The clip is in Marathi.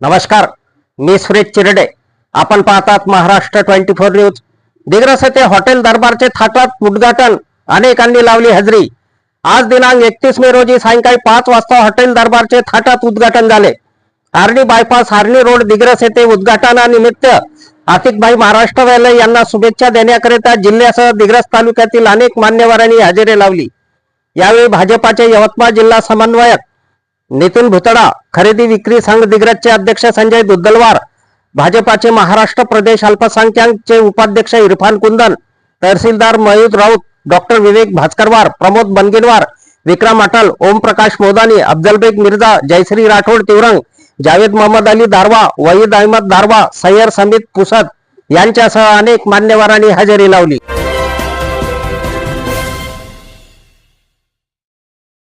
नमस्कार मी सुरेश चिरडे. आपण पाहतात Maharashtra twenty four news. Digras येथे हॉटेल दरबारचे थाटात उद्घाटन. अनेकांनी लावली हजेरी. आज दिनांक एकतीस मे रोजी सायंकाळी पाच वाजता हॉटेल दरबारचे थाटात उद्घाटन झाले. आर्णी बायपास आर्णी रोड दिग्रस येथे उद्घाटनानिमित्त आतिकभाई महाराष्ट्र वाले यांना शुभेच्छा देण्याकरिता जिल्ह्यासह दिग्रस तालुक्यातील अनेक मान्यवरांनी हजेरी लावली. यावेळी भाजपाचे यवतमाळ जिल्हा समन्वयक नितीन भुतडा खरेदी विक्री संघ दिग्रजचे अध्यक्ष संजय दुद्दलवार भाजपाचे महाराष्ट्र प्रदेश अल्पसंख्याकचे उपाध्यक्ष इरफान कुंदन तहसीलदार मयूद राऊत डॉक्टर विवेक भास्करवार प्रमोद बनगिनवार विक्रम अटल ओमप्रकाश मोदानी अफजलबेग मिर्झा जयश्री राठोड तिवरंग जावेद मोहम्मद अली दारवा वहीद अहमद दारवा सय्यर समित पुसद यांच्यासह अनेक मान्यवरांनी हजेरी लावली.